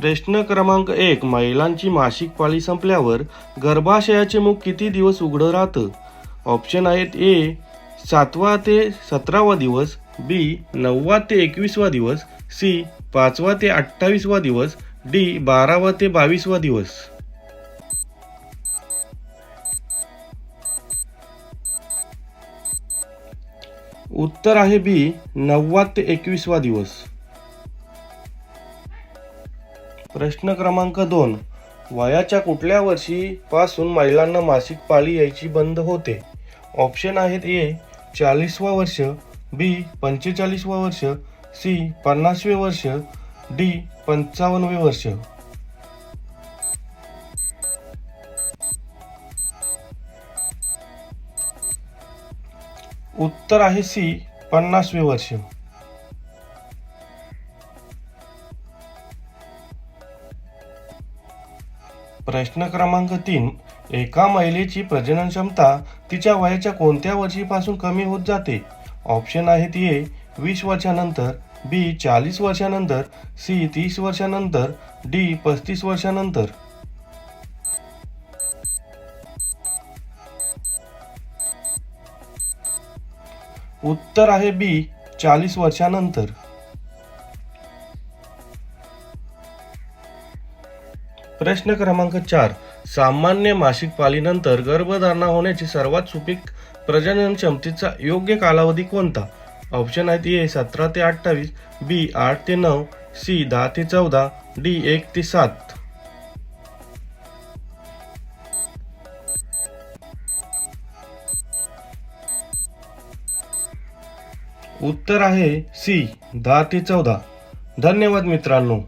प्रश्न क्रमांक एक महिलांची मासिक पाळी संपल्यावर गर्भाशयाचे मुख किती दिवस उघडं राहतं? ऑप्शन आहेत ए सातवा ते सतरावा दिवस बी नववा ते एकवीसवा दिवस सी पाचवा ते अठ्ठावीसवा दिवस डी बारावा ते बावीसवा दिवस. उत्तर आहे बी नववा ते एकवीसवा दिवस. प्रश्न क्रमांक दोन. वयाच्या कुठल्या वर्षी पासून महिलांना मासिक पाळी यायची बंद होते? ऑप्शन आहेत ए चाळीसवा वर्ष बी पंचेचाळीसवा वर्ष सी पन्नासवे वर्ष डी पंचावन्नवे वर्ष. उत्तर आहे सी पन्नासवे वर्ष. प्रश्न क्रमांक तीन एका महिलेची प्रजनन क्षमता तिच्या वयाच्या कोणत्या वर्षीपासून कमी होत जाते? ऑप्शन आहेत ए वीस वर्षानंतर बी चाळीस वर्षानंतर सी तीस वर्षानंतर डी पस्तीस वर्षानंतर. उत्तर आहे बी चाळीस वर्षानंतर. प्रश्न क्रमांक चार. सामान्य मासिक पाळीनंतर गर्भधारणा होण्याची सर्वात सुपीक प्रजनन क्षमतेचा योग्य कालावधी कोणता? ऑप्शन आहेत ए सतरा ते अठ्ठावीस बी आठ ते नऊ सी दहा ते चौदा डी एक ते सात. उत्तर आहे सी दहा ते चौदा. धन्यवाद मित्रांनो.